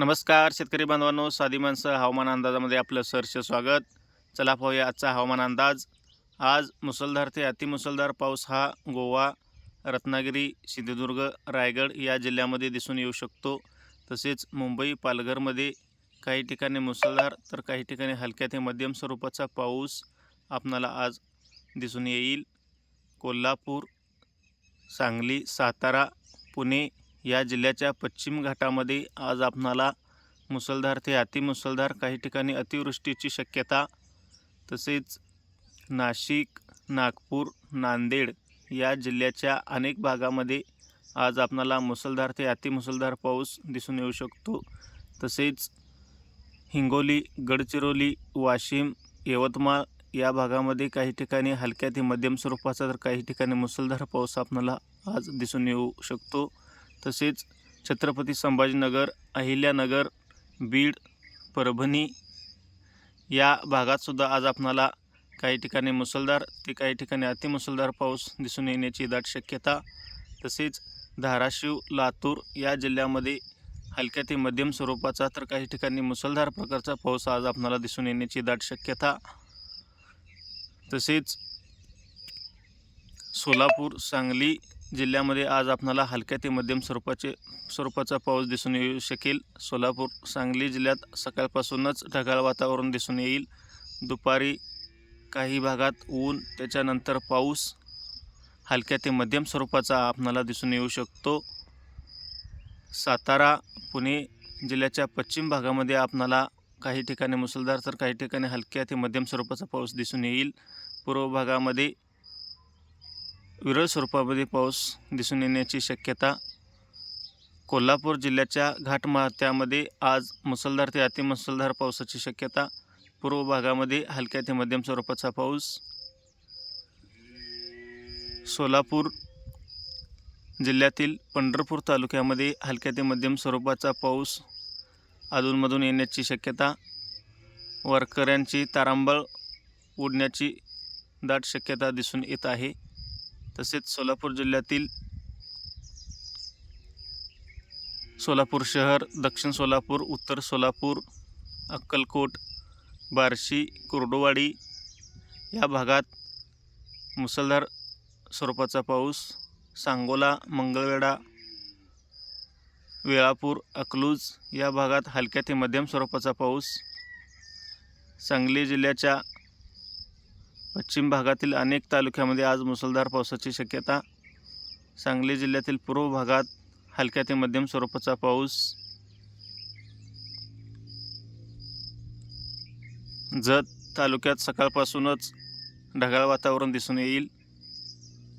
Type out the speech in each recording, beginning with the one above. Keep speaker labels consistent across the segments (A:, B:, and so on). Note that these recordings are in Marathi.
A: नमस्कार शेतकरी बांधवांनो. साधी माणसं हवामान अंदाजामध्ये आपलं सहर्ष स्वागत. चला पाहूया आजचा हवामान अंदाज. आज मुसळधार ते अतिमुसळधार पाऊस हा गोवा रत्नागिरी सिंधुदुर्ग रायगड या जिल्ह्यामध्ये दिसून येऊ शकतो. तसेच मुंबई पालघरमध्ये काही ठिकाणी मुसळधार तर काही ठिकाणी हलक्या ते मध्यम स्वरूपाचा पाऊस आपणाला आज दिसून येईल. कोल्हापूर सांगली सातारा पुणे या जिल्ह्याच्या पश्चिम घाटामध्ये आज आपणाला मुसळधार ते अतिमुसळधार काही ठिकाणी अतिवृष्टीची शक्यता तसेच नाशिक नागपूर नांदेड या जिल्ह्याच्या अनेक भागामध्ये आज आपणाला मुसळधार ते अतिमुसळधार पाऊस दिसून येऊ शकतो. तसेच हिंगोली गडचिरोली वाशिम यवतमाळ या भागामध्ये काही ठिकाणी हलक्या ते मध्यम स्वरूपाचा तर काही ठिकाणी मुसळधार पाऊस आपणाला आज दिसून येऊ शकतो. तसेच छत्रपती संभाजीनगर अहिल्यानगर बीड परभणी या भागातसुद्धा आज आपणाला काही ठिकाणी मुसळधार ते काही ठिकाणी अतिमुसळधार पाऊस दिसून येण्याची दाट शक्यता. तसेच धाराशिव लातूर या जिल्ह्यामध्ये हलक्या ते मध्यम स्वरूपाचा तर काही ठिकाणी मुसळधार प्रकारचा पाऊस आज आपणाला दिसून येण्याची दाट शक्यता. तसेच सोलापूर सांगली जिल्ह्यामध्ये आज आपणाला हलक्या ते मध्यम स्वरूपाचे स्वरूपाचा पाऊस दिसून येऊ शकेल. सोलापूर सांगली जिल्ह्यात सकाळपासूनच ढगाळ वातावरण दिसून येईल. दुपारी काही भागात ऊन त्याच्यानंतर पाऊस. हलक्या ते मध्यम स्वरूपाचा आपणाला दिसून येऊ शकतो. सातारा पुणे जिल्ह्याच्या पश्चिम भागामध्ये आपणाला काही ठिकाणी मुसळधार तर काही ठिकाणी हलक्या ते मध्यम स्वरूपाचा पाऊस दिसून येईल. पूर्व भागामध्ये विरळ स्वरूपामध्ये पाऊस दिसून येण्याची शक्यता कोल्हापूर जिल्ह्याच्या घाटमाथ्यामध्ये आज मुसळधार ते अतिमुसळधार पावसाची शक्यता. पूर्व भागामध्ये हलक्या ते मध्यम स्वरूपाचा पाऊस. सोलापूर जिल्ह्यातील पंढरपूर तालुक्यामध्ये हलक्या ते मध्यम स्वरूपाचा पाऊस अधूनमधून येण्याची शक्यता. वारकऱ्यांची तारांबळ उडण्याची दाट शक्यता दिसून येत आहे. तसेच सोलापूर जिल्ह्यातील सोलापूर शहर दक्षिण सोलापूर उत्तर सोलापूर अक्कलकोट बार्शी कुर्डुवाडी या भागात मुसळधार स्वरूपाचा पाऊस सांगोला मंगळवेढा वेळापूर अकलूज या भागात हलक्या ते मध्यम स्वरूपाचा पाऊस सांगली जिल्ह्याच्या पश्चिम भागातील अनेक तालुक्यामध्ये आज मुसळधार पावसाची शक्यता. सांगली जिल्ह्यातील पूर्व भागात हलक्या ते मध्यम स्वरूपाचा पाऊस. जत तालुक्यात सकाळपासूनच ढगाळ वातावरण दिसून येईल.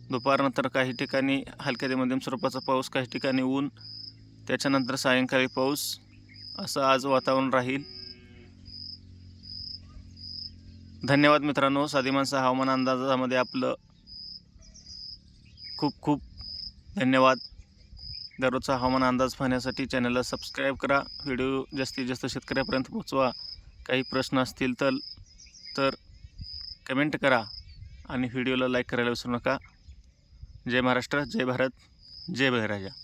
A: दुपारनंतर काही ठिकाणी हलक्या ते मध्यम स्वरूपाचा पाऊस काही ठिकाणी ऊन. त्याच्यानंतर सायंकाळी पाऊस. असं आज वातावरण राहील. धन्यवाद मित्रांनो. साधी हवामान अंदाजामध्ये आपलं खूप खूप धन्यवाद. दररोजचा हवामान अंदाज पाहण्यासाठी चॅनलला सबस्क्राईब करा. व्हिडिओ जास्तीत जास्त शेतकऱ्यापर्यंत पोचवा काही प्रश्न असतील तर तर कमेंट करा आणि व्हिडिओला लाईक करायला विसरू नका. जय महाराष्ट्र जय भारत जय बळीराजा.